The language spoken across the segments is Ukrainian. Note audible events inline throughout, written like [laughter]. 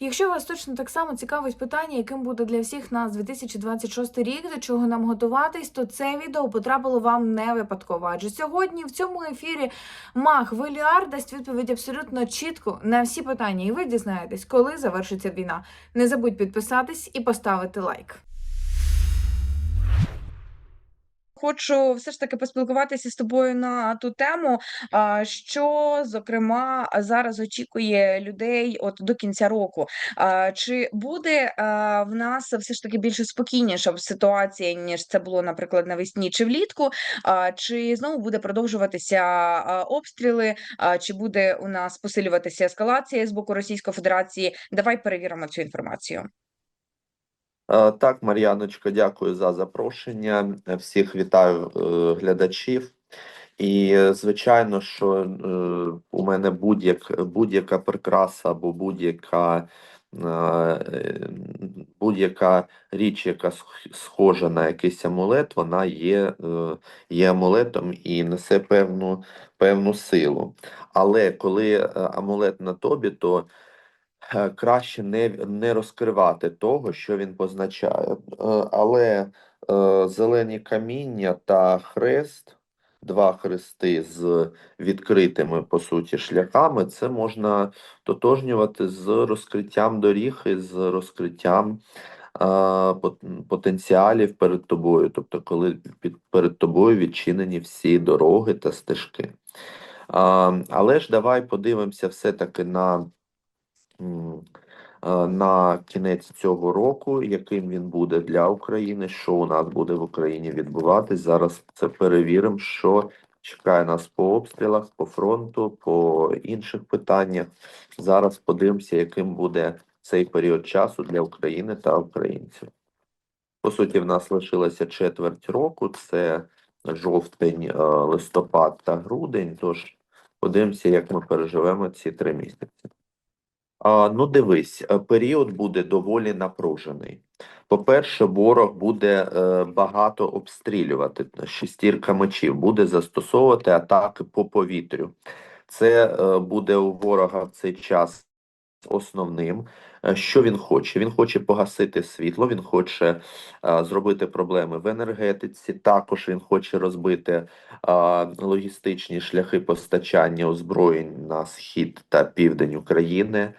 Якщо вас точно так само цікавить питання, яким буде для всіх нас 2026 рік, до чого нам готуватись, то це відео потрапило вам не випадково. Адже сьогодні в цьому ефірі Мах Веліар дасть відповідь абсолютно чітко на всі питання, і ви дізнаєтесь, коли завершиться війна. Не забудь підписатись і поставити лайк. Хочу все ж таки поспілкуватися з тобою на ту тему, що зокрема зараз очікує людей от до кінця року. Чи буде в нас все ж таки більше спокійніша ситуація, ніж це було, наприклад, навесні чи влітку? Чи знову буде продовжуватися обстріли? Чи буде у нас посилюватися ескалація з боку Російської Федерації? Давай перевіримо цю інформацію. Е, Так, Мар'яночко, дякую за запрошення. Е, Всіх вітаю е, глядачів. І звичайно, що у мене будь-як, будь-яка прикраса або будь-яка будь-яка річ, яка схожа на якийсь амулет, вона є, є амулетом і несе певну, певну силу. Але коли амулет на тобі, то краще не, не розкривати того, що він позначає. Е, Але е, зелені каміння та хрест, два хрести з відкритими, по суті, шляхами, це можна тотожнювати з розкриттям доріг і з розкриттям е, потенціалів перед тобою. Тобто, коли під, перед тобою відчинені всі дороги та стежки. Але ж давай подивимося все-таки на е, на кінець цього року, яким він буде для України, що у нас буде в Україні відбуватись. Зараз це перевіримо, що чекає нас по обстрілах, по фронту, по інших питаннях. Зараз подивимося, яким буде цей період часу для України та українців. По суті, в нас лишилося четверть року, це жовтень, е, листопад та грудень. Тож подивимося, як ми переживемо ці три місяці. Ну, дивись, е, період буде доволі напружений. По-перше, ворог буде е, багато обстрілювати. Шестірка мечів буде застосовувати атаки по повітрю. Це е, буде у ворога в цей час основним. Е, Що він хоче? Він хоче погасити світло, він хоче е, зробити проблеми в енергетиці. Також він хоче розбити е, логістичні шляхи постачання озброєнь на схід та південь України.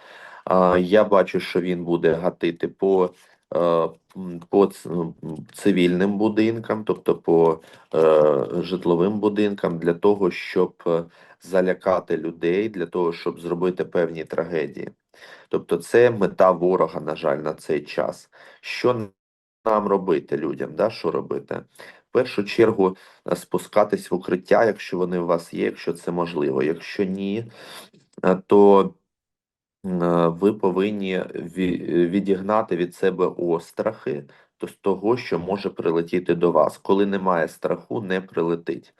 А, Я бачу, що він буде гатити по, по цивільним будинкам, тобто по е, житловим будинкам, для того, щоб залякати людей, для того, щоб зробити певні трагедії. Тобто, це мета ворога, на жаль, на цей час. Що нам робити людям? Да? Що робити? В першу чергу е, спускатись в укриття, якщо вони у вас є, якщо це можливо. Якщо ні, е, то е, ви повинні відігнати від себе острахи з того, що може прилетіти до вас. Коли немає страху, не прилетить.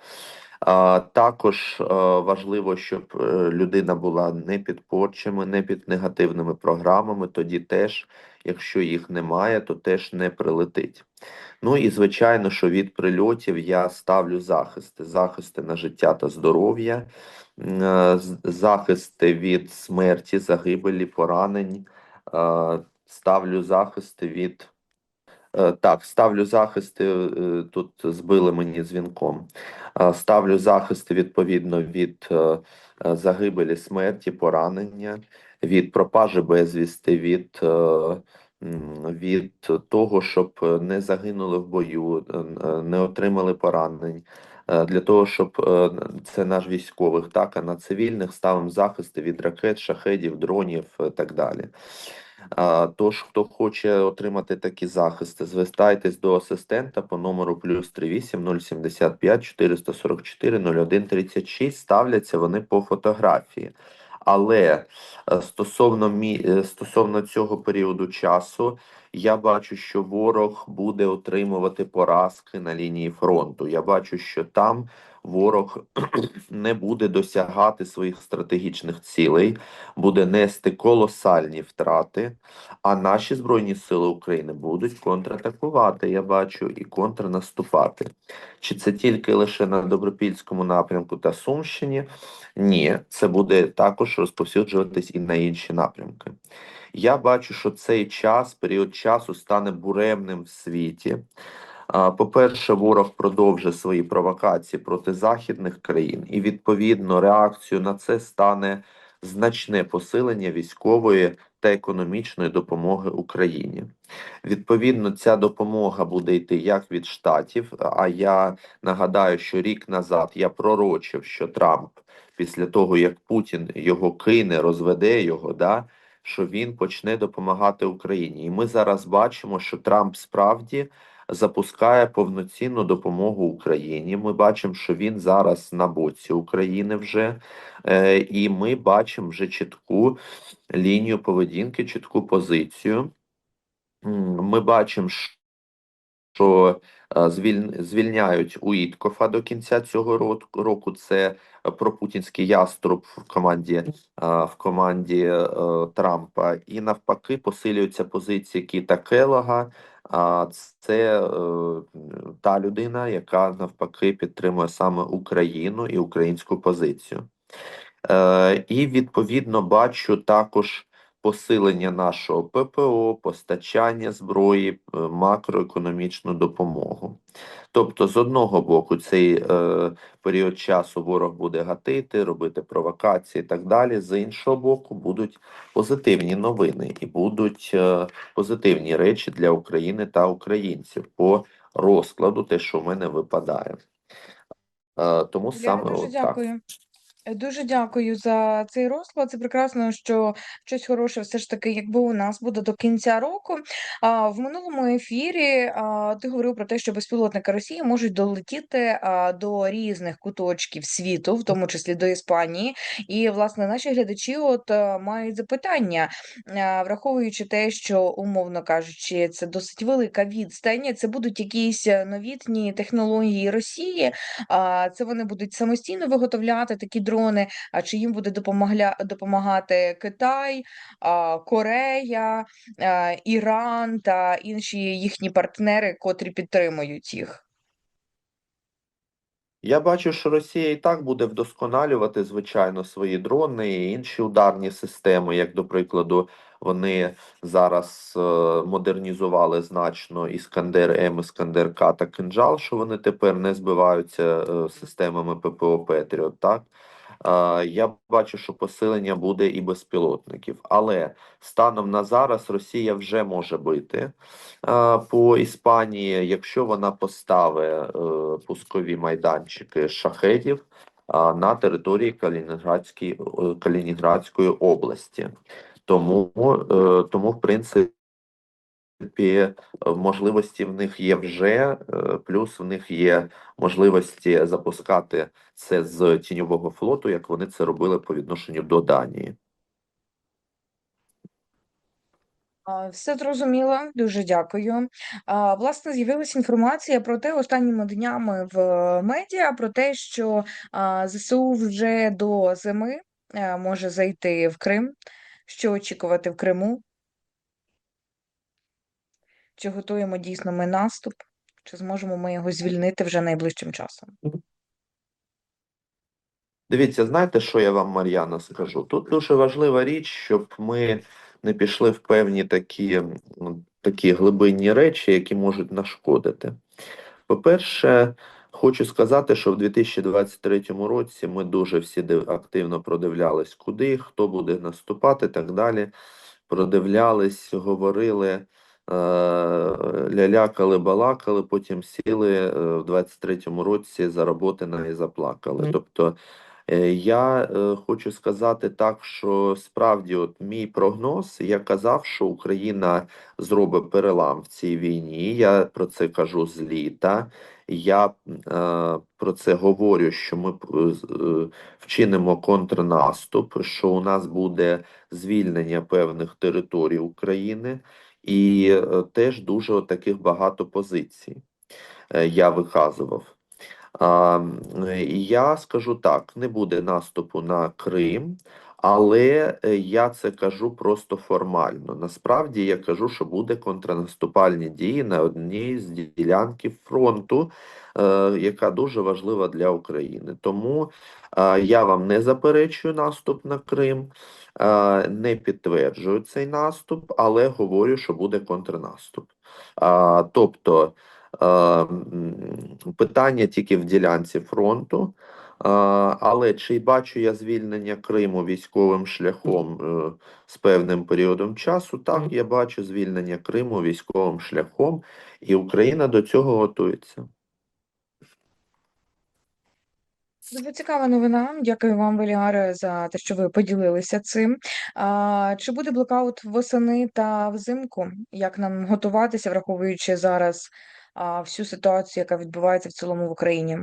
Також е, важливо, щоб е, людина була не під порчами, не під негативними програмами. Тоді теж, якщо їх немає, то теж не прилетить. Ну і звичайно, що від прильотів я ставлю захисти: захисти на життя та здоров'я, е, захисти від смерті, загибелі, поранень. Ставлю захисти від. Е, Так, ставлю захисти. е, Тут збили мені дзвінком. Е, Ставлю захисти відповідно від загибелі, смерті, поранення, від пропажі безвісти, від, від того, щоб не загинули в бою, не отримали поранень. Для того, щоб це наш військових, так, а на цивільних ставимо захисти від ракет, шахедів, дронів і так далі. Тож, хто хоче отримати такі захисти, звертайтесь до асистента по номеру плюс 38 075 444 01 36. Ставляться вони по фотографії. Але е, стосовно е, стосовно цього періоду часу, я бачу, що ворог буде отримувати поразки на лінії фронту. Я бачу, що там ворог [clears throat] не буде досягати своїх стратегічних цілей, буде нести колосальні втрати, а наші Збройні Сили України будуть контратакувати, я бачу, і контрнаступати. Чи це тільки лише на Добропільському напрямку та Сумщині? Ні, це буде також розповсюджуватись і на інші напрямки. Я бачу, що цей час, період часу, стане буремним в світі. По-перше, ворог продовжить свої провокації проти західних країн, і відповідно реакцією на це стане значне посилення військової та економічної допомоги Україні. Відповідно, ця допомога буде йти як від штатів. А я нагадаю, що рік назад я пророчив, що Трамп після того, як Путін його кине, розведе його, да, що він почне допомагати Україні. І ми зараз бачимо, що Трамп справді запускає повноцінну допомогу Україні. Ми бачимо, що він зараз на боці України вже, е, і ми бачимо вже чітку лінію поведінки, чітку позицію. Ми бачимо, що е, звіль- звільняють Уіткофа до кінця цього ро- року. Це е, пропутінський яструб в команді е, в команді е, Трампа, і навпаки посилюються позиції Кіта Келлога. А це е, та людина, яка навпаки підтримує саме Україну і українську позицію. Е, і відповідно бачу також посилення нашого ППО, постачання зброї, е, макроекономічну допомогу. Тобто, з одного боку, цей е, період часу ворог буде гатити, робити провокації і так далі. З іншого боку, будуть позитивні новини і будуть е, позитивні речі для України та українців по розкладу, те, що в мене випадає. Е, тому Юлія, саме дуже от дякую. Е, Дуже дякую за цей розклад. Це прекрасно, що щось хороше все ж таки, якби у нас буде до кінця року. А в минулому ефірі а, ти говорив про те, що безпілотники Росії можуть долетіти а, до різних куточків світу, в тому числі до Іспанії. І власне наші глядачі от а, мають запитання, а, враховуючи те, що умовно кажучи, це досить велика відстань. Це будуть якісь е, новітні технології Росії. А це вони будуть самостійно виготовляти такі дрони, а чи їм буде допомогля... допомагати Китай, Корея, Іран та інші їхні партнери, котрі підтримують їх? Я бачу, що Росія і так буде вдосконалювати, звичайно, свої дрони і інші ударні системи. Як до прикладу, вони зараз е, модернізували значно Іскандер М, Іскандер К та Кинжал, що вони тепер не збиваються е, системами ППО Петріот. Так я бачу, що посилення буде і безпілотників, але станом на зараз Росія вже може бити по Іспанії, якщо вона поставить е, пускові майданчики шахедів на території Калінінградської, е, області. Тому, е, тому в принципі, е, можливості в них є вже, е, плюс в них є можливості запускати це з тіньового флоту, як вони це робили по відношенню до Данії. Все зрозуміло, дуже дякую. Власне, з'явилася інформація про те останніми днями в медіа про те, що ЗСУ вже до зими е, може зайти в Крим. Що очікувати в Криму? Чи готуємо дійсно ми наступ? Чи зможемо ми його звільнити вже найближчим часом? Дивіться, знаєте, що я вам, Мар'яна, скажу? Тут дуже важлива річ, щоб ми не пішли в певні такі, такі глибинні речі, які можуть нашкодити. По-перше, хочу сказати, що в 2023 році ми дуже всі активно продивлялись, куди, хто буде наступати і так далі. Продивлялись, говорили, лялякали, балакали, потім сіли е, в 23-му році за роботи і заплакали. Тобто Е, Я е, хочу сказати так, що справді, от мій прогноз, я казав, що Україна зробить перелам в цій війні. Я про це кажу з літа. Я е, про це говорю, що ми е, е, вчинимо контрнаступ, що у нас буде звільнення певних територій України, і е, теж дуже таких багато позицій е, я виказував. І я скажу так: не буде наступу на Крим, Але е, я це кажу просто формально. Насправді я кажу, що буде контрнаступальні дії на одній з ділянків фронту, е, яка дуже важлива для України. Тому е, я вам не заперечую наступ на Крим, е, не підтверджую цей наступ, але говорю, що буде контрнаступ. Тобто е, питання тільки в ділянці фронту. Але чи бачу я звільнення Криму військовим шляхом е, з певним періодом часу? Так, я бачу звільнення Криму військовим шляхом, і Україна до цього готується. Дуже цікава новина. Дякую вам, Веліаре, за те, що ви поділилися цим. А, чи буде блокаут восени та взимку? Як нам готуватися, враховуючи зараз а, всю ситуацію, яка відбувається в цілому в Україні?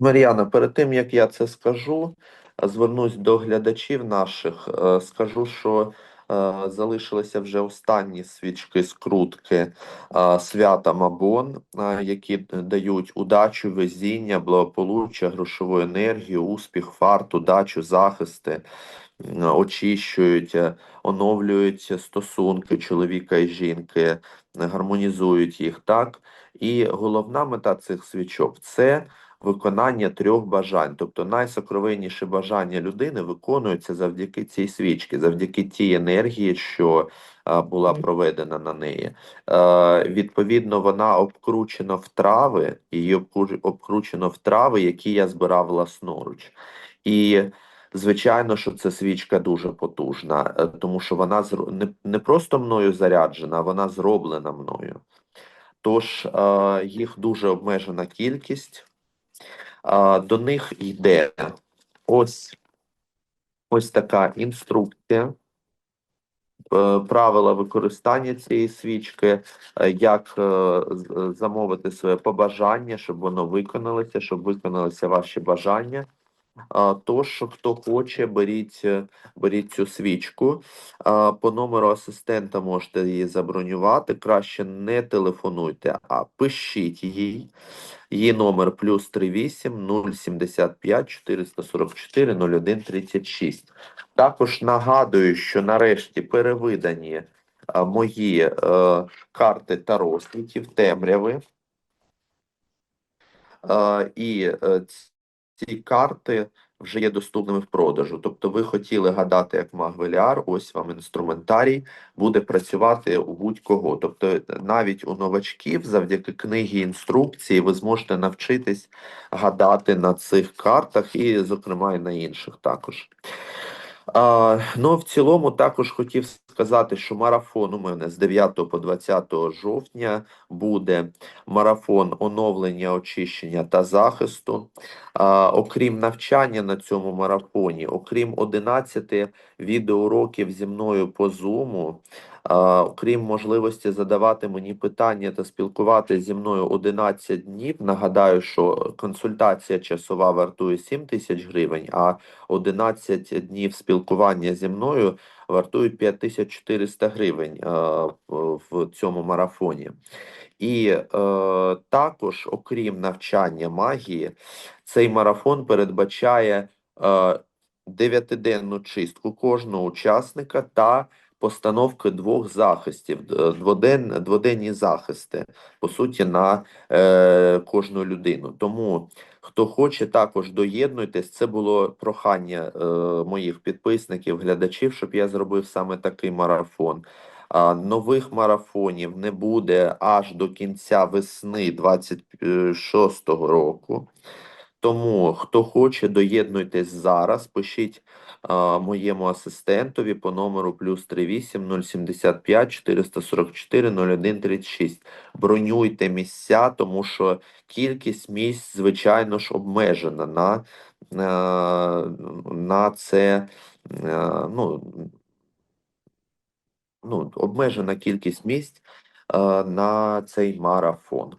Мар'яна, перед тим як я це скажу, звернусь до глядачів наших. е, Скажу, що залишилися вже останні свічки скрутки е, свята Мабон, е, які дають удачу, везіння, благополуччя, грошову енергію, успіх, фарт, удачу, захисти, очищують, е, оновлюють стосунки чоловіка і жінки, гармонізують їх так. І головна мета цих свічок це виконання трьох бажань. Тобто найсокровенніше бажання людини виконується завдяки цій свічці, завдяки тій енергії, що а, була проведена на неї. Е, відповідно, вона обкручена в трави, її обкручено в трави, які я збирав власноруч. І Звичайно, що ця свічка дуже потужна, е, тому що вона не, не просто мною заряджена, а вона зроблена мною. Тож е, їх дуже обмежена кількість. До них йде ось, ось така інструкція, е, правила використання цієї свічки, е, як е, замовити своє побажання, щоб воно виконалося, щоб виконалися ваші бажання. Тож, хто хоче, беріть, беріть цю свічку. По номеру асистента можете її забронювати. Краще не телефонуйте, а пишіть їй. Її номер плюс 38 075 444 01 36. Також нагадую, що нарешті перевидані мої е, карти та розквітів темряви. Е, і е, ці карти вже є доступними в продажу. Тобто ви хотіли гадати як Магвеліар, ось вам інструментарій, буде працювати у будь-кого. Тобто е, навіть у новачків завдяки книгі інструкції ви зможете навчитись гадати на цих картах і, зокрема, і на інших також. А, ну, в цілому також хотів сказати, що марафон у мене з 9 по 20 жовтня буде марафон оновлення, очищення та захисту. А, окрім навчання на цьому марафоні, окрім 11 відеоуроків зі мною по Zoom, а, окрім можливості задавати мені питання та спілкуватися зі мною 11 днів. Нагадаю, що консультація часова вартує 7 тисяч гривень, а 11 днів спілкування зі мною вартують 5400 гривень е, в- цьому марафоні. І е, також, окрім навчання магії, цей марафон передбачає е, дев'ятиденну чистку кожного учасника та постановки двох захистів, дводен, дводенні захисти, по суті, на е, кожну людину. Тому Хто хоче, також доєднуйтесь. Це було прохання е, моїх підписників, глядачів, щоб я зробив саме такий марафон. А, нових марафонів не буде аж до кінця весни 26-го року. Тому, хто хоче, доєднуйтесь зараз, пишіть моєму асистентові по номеру плюс 38 075 444 01 36. Бронюйте місця, тому що кількість місць, звичайно ж, обмежена на, е, на це. е, Ну, ну, обмежена кількість місць е, на цей марафон.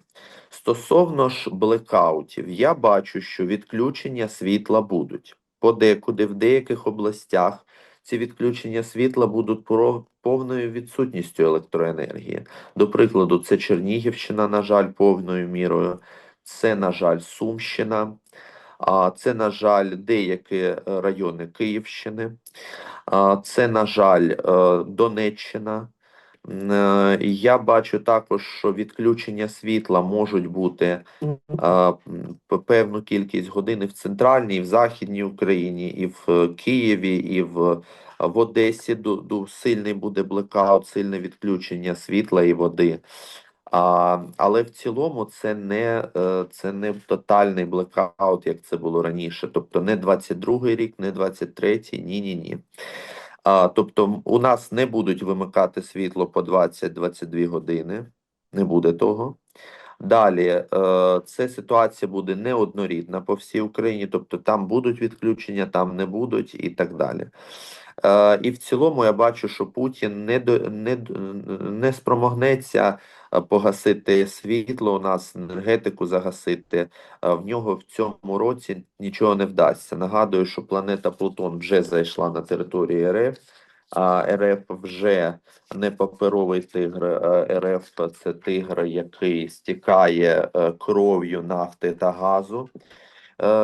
Стосовно ж блекаутів, я бачу, що відключення світла будуть. Подекуди в деяких областях ці відключення світла будуть повною відсутністю електроенергії. До прикладу, це Чернігівщина, на жаль, повною мірою, це, на жаль, Сумщина. А це, на жаль, деякі е, райони Київщини. Це, на жаль, е, Донеччина. Е, Я бачу також, що відключення світла можуть бути п- певну кількість годин і в центральній, і в західній Україні, і в е, Києві, і в, в Одесі. Сильний буде блекаут, сильне відключення світла і води. А, але в цілому це не, е, це не тотальний блекаут, як це було раніше. Тобто не 22-й рік, не 23-й, ні, ні, ні. А, тобто у нас не будуть вимикати світло по 20-22 години. Не буде того. Далі, е, це ситуація буде неоднорідна по всій Україні, тобто там будуть відключення, там не будуть і так далі. Е, і в цілому я бачу, що Путін не, не, не спромогнеться е, погасити світло у нас, енергетику загасити. Е, В нього в цьому році нічого не вдасться. Нагадую, що планета Плутон вже зайшла на територію РФ. А РФ вже не паперовий тигр, РФ це тигр, який стікає кров'ю нафти та газу,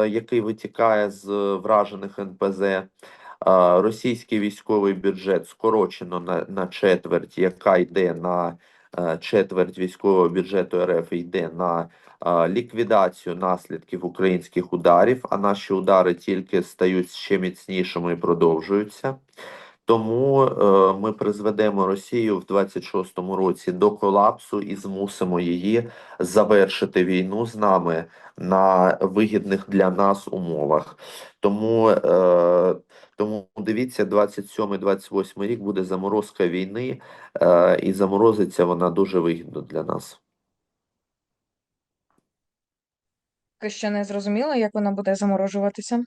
який витікає з вражених НПЗ. Російський військовий бюджет скорочено на, на четверть, яка йде на е, четверть військового бюджету РФ йде на ліквідацію наслідків українських ударів, а наші удари тільки стають ще міцнішими і продовжуються. Тому е, ми призведемо Росію в 26-му році до колапсу і змусимо її завершити війну з нами на вигідних для нас умовах. Тому, е, тому дивіться, 27-28 рік буде заморозка війни, е, і заморозиться вона дуже вигідно для нас. Що не зрозуміло, як вона буде заморожуватися.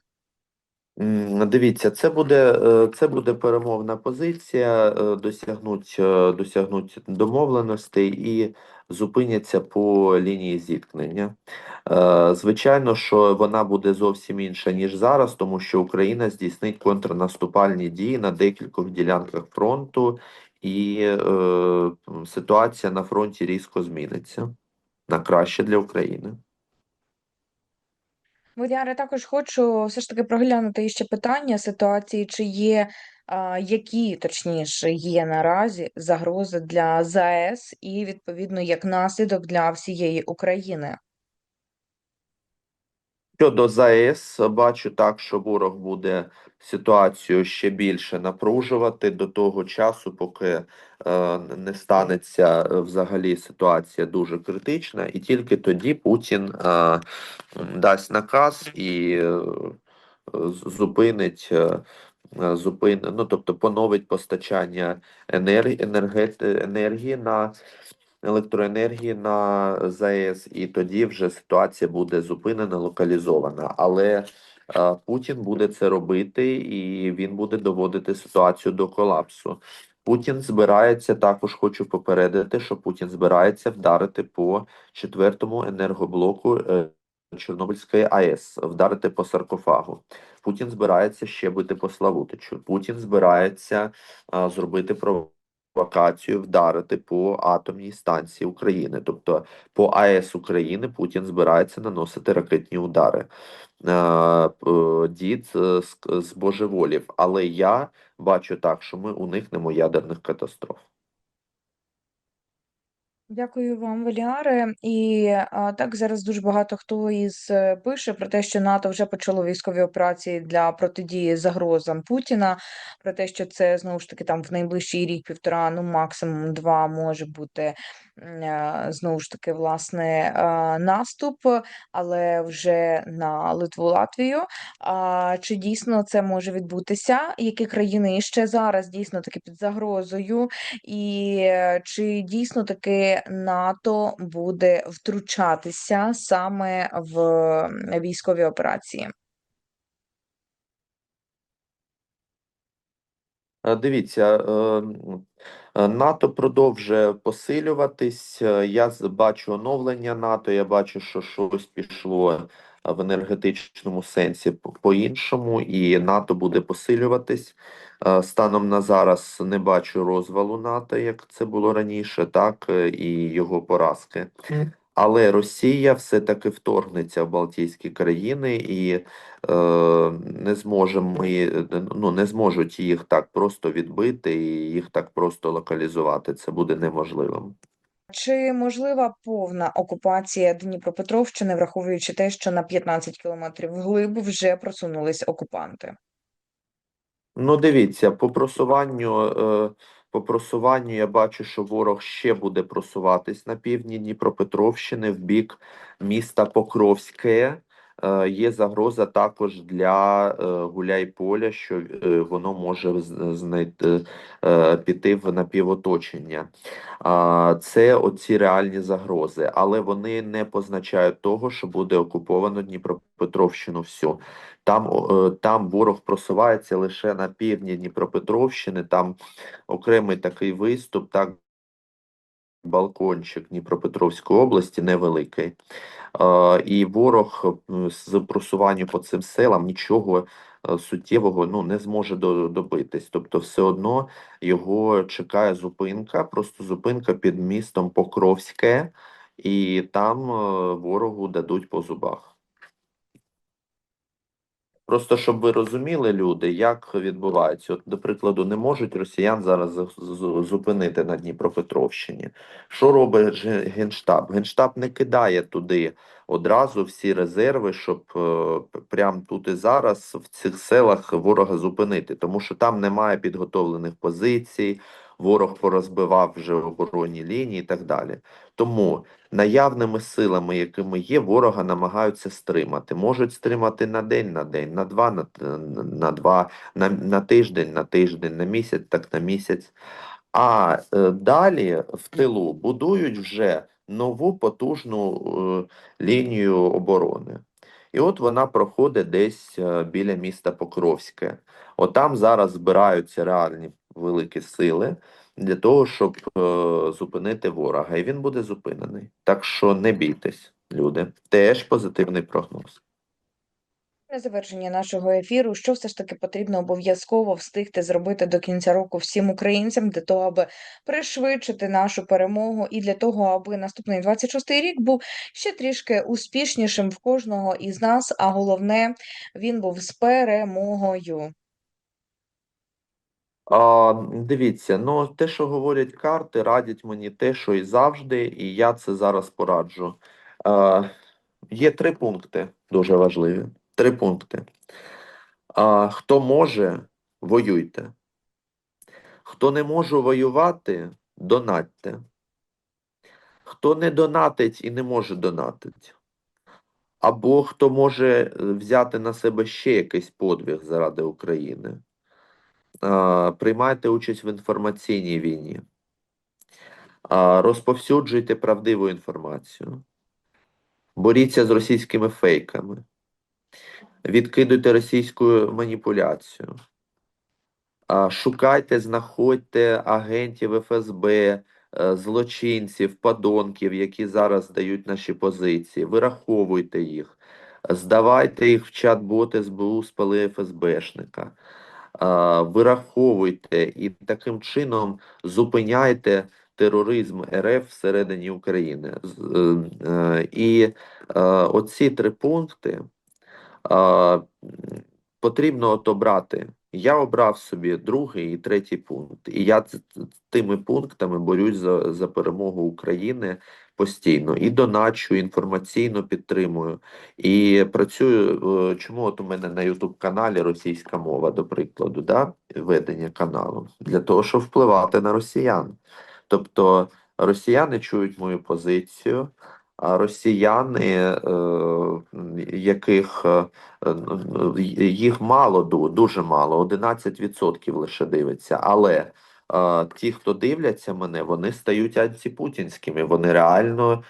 Дивіться, це буде, е, це буде перемовна позиція, е, досягнуть, е, досягнуть домовленостей і зупиняться по лінії зіткнення. Звичайно, що вона буде зовсім інша, ніж зараз, тому що Україна здійснить контрнаступальні дії на декількох ділянках фронту, і е, ситуація на фронті різко зміниться на краще для України. Водяре, також хочу все ж таки проглянути ще питання ситуації, чи є, а, які, точніше, є наразі загрози для ЗАЕС і, відповідно, як наслідок для всієї України. Щодо ЗАЕС, бачу так, що ворог буде ситуацію ще більше напружувати до того часу, поки е, не станеться е, взагалі ситуація дуже критична, і тільки тоді Путін е, дасть наказ і зупинить. е, е, Зупин, ну тобто поновить постачання енергії, енергії на електроенергії на ЗАЕС, і тоді вже ситуація буде зупинена, локалізована. Але е, Путін буде це робити, і він буде доводити ситуацію до колапсу. Путін збирається також. Хочу попередити, що Путін збирається вдарити по четвертому енергоблоку е, Чорнобильської АЕС, вдарити по саркофагу. Путін збирається ще бити по Славутичу. Путін збирається е, зробити провокацію, вдарити по атомній станції України, тобто по АЕС України Путін збирається наносити ракетні удари. Е, Дід з божеволів, але я бачу так, що ми уникнемо ядерних катастроф. Дякую вам, Валіаре. І а, так зараз дуже багато хто із е, пише про те, що НАТО вже почало військові операції для протидії загрозам Путіна. Про те, що це знову ж таки там в найближчий рік, півтора, ну максимум два може бути знову ж таки власне наступ, але вже на Литву, Латвію. А чи дійсно це може відбутися? Які країни ще зараз дійсно таки під загрозою? І е, чи дійсно таки НАТО буде втручатися саме в військові операції? Дивіться, е, е, НАТО продовжує посилюватись. Е, Я бачу оновлення НАТО. Я бачу, що щось пішло е, в енергетичному сенсі по- по-іншому, і НАТО буде посилюватись. Е, Станом на зараз не бачу розвалу НАТО, як це було раніше, так, е, і його поразки. Але Росія все-таки вторгнеться в Балтійські країни і е, не зможемо ми, е, ну, не зможуть їх так просто відбити і їх так просто локалізувати. Це буде неможливим. Чи можлива повна окупація Дніпропетровщини, враховуючи те, що на 15 кілометрів вглиб вже просунулись окупанти? Ну, дивіться, по просуванню, е, по просуванню я бачу, що ворог ще буде просуватись на півдні Дніпропетровщини в бік міста Покровське. Е, Є загроза також для е, Гуляйполя, що е, воно може знайти піти в напівоточення. Це оці реальні загрози, але вони не позначають того, що буде окуповано Дніпропетровщину всю. Там, там ворог просувається лише на півдні Дніпропетровщини, там окремий такий виступ, так, балкончик Дніпропетровської області невеликий. І ворог з просуванням по цим селам нічого е, суттєвого ну, не зможе до- добитись. Тобто, все одно його чекає зупинка, просто зупинка під містом Покровське, і там е, ворогу дадуть по зубах. Просто щоб ви розуміли, люди, як відбувається. От, до прикладу, не можуть росіян зараз зупинити на Дніпропетровщині. Що робить Генштаб? Генштаб не кидає туди одразу всі резерви, щоб е, прямо тут і зараз в цих селах ворога зупинити, тому що там немає підготовлених позицій, ворог порозбивав вже оборонні лінії і так далі. Тому наявними силами, якими є, ворога намагаються стримати. Можуть стримати на день, на день, на два, на, на два, на, на тиждень, на тиждень, на місяць, так на місяць. А е, далі в тилу будують вже нову потужну е, лінію оборони. І от вона проходить десь е, біля міста Покровське. Отам зараз збираються реальні великі сили для того, щоб е, зупинити ворога. І він буде зупинений. Так що не бійтесь, люди. Теж позитивний прогноз. На завершення нашого ефіру, що все ж таки потрібно обов'язково встигти зробити до кінця року всім українцям для того, аби пришвидшити нашу перемогу, і для того, аби наступний 26-й рік був ще трішки успішнішим в кожного із нас, а головне, він був з перемогою. А, дивіться, ну те, що говорять карти, радять мені те, що і завжди, і я це зараз пораджу. А, є три пункти дуже важливі. Три пункти. А, хто може, воюйте. Хто не може воювати, донатьте. Хто не донатить і не може донатити. Або хто може е, взяти на себе ще якийсь подвиг заради України. А, Приймайте участь в інформаційній війні. Розповсюджуйте правдиву інформацію. Боріться з російськими фейками. Відкидуйте російську маніпуляцію. Шукайте, знаходьте агентів ФСБ, е, злочинців, подонків, які зараз дають наші позиції. Вираховуйте їх. Здавайте їх в чат-бот СБУ спали ФСБшника. Вираховуйте і таким чином зупиняйте тероризм РФ всередині України. Е, е, І е, оці три пункти потрібно от обрати. Я обрав собі другий і третій пункт, і я тими пунктами борюсь за, за перемогу України постійно і доначу, інформаційно підтримую. І працюю. е, Чому от у мене на youtube каналі російська мова, до прикладу, да? ведення каналу, для того, щоб впливати на росіян. Тобто росіяни чують мою позицію, росіяни, е, яких е, їх мало, ду- дуже мало, 11% лише дивиться, але е, ті, хто дивляться мене, вони стають антипутінськими, вони реально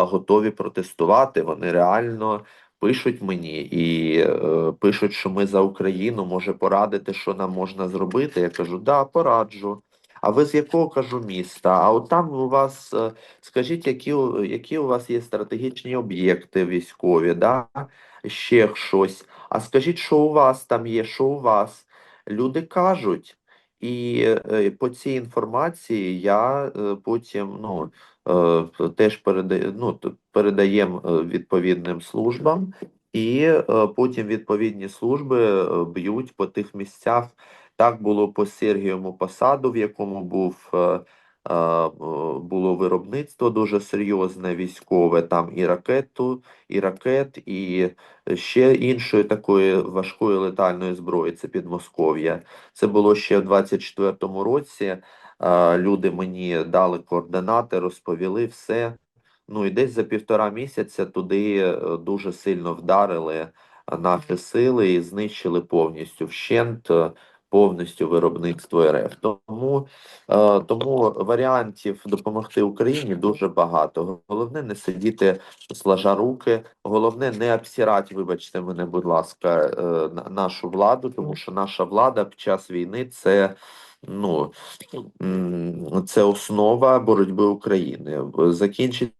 готові протестувати, вони реально пишуть мені і пишуть, що ми за Україну, може порадити, що нам можна зробити. Я кажу, да, пораджу. А ви з якого кажу міста? А от там у вас, е, скажіть, які, які у вас є стратегічні об'єкти військові, да? ще щось. А скажіть, що у вас там є, що у вас? Люди кажуть, і е, по цій інформації я е, потім ну, теж передає, ну, передаємо відповідним службам, і потім відповідні служби б'ють по тих місцях. Так було по Сергієвому посаду, в якому був е, е, було виробництво дуже серйозне військове, там і ракету, і ракет, і ще іншої такої важкої летальної зброї. Це Підмосков'я. Це було ще в 24-му році. Е, Люди мені дали координати, розповіли все. Ну і десь за півтора місяця туди дуже сильно вдарили наші сили і знищили повністю вщент, повністю виробництво РФ. Тому, е, тому варіантів допомогти Україні дуже багато. Головне не сидіти сложа руки, головне не обсирати, вибачте мене, будь ласка, е, на- нашу владу, тому що наша влада під час війни це. Ну, це основа боротьби України. Закінчиться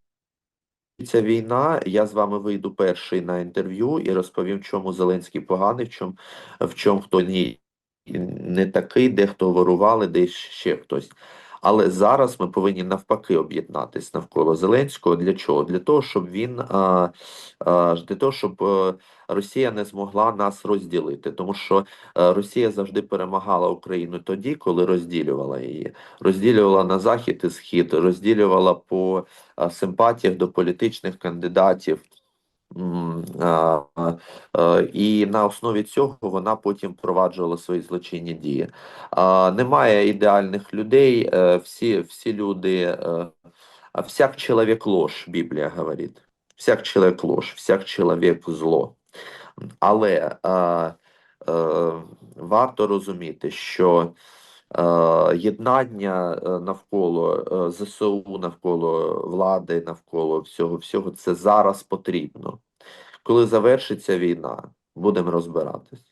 війна, я з вами вийду перший на інтерв'ю і розповім, чому Зеленський поганий, в чому, в чому хто ні, не такий, де хто ворували, де ще хтось. Але зараз ми повинні навпаки об'єднатись навколо Зеленського. Для чого? Для того, щоб він а, а, для того, щоб е, Росія не змогла нас розділити, тому що е, Росія завжди перемагала Україну тоді, коли розділювала її, розділювала на захід і схід, розділювала по симпатіях до політичних кандидатів. І на основі цього вона потім впроваджувала свої злочинні дії. Немає ідеальних людей, е, всі, всі люди, е, всяк чоловік ложь, Біблія говорить. Всяк чоловік ложь, всяк чоловік зло. Але е, варто розуміти, що єднання е, навколо е, ЗСУ, навколо влади, навколо всього, всього це зараз потрібно. Коли завершиться війна, будемо розбиратись.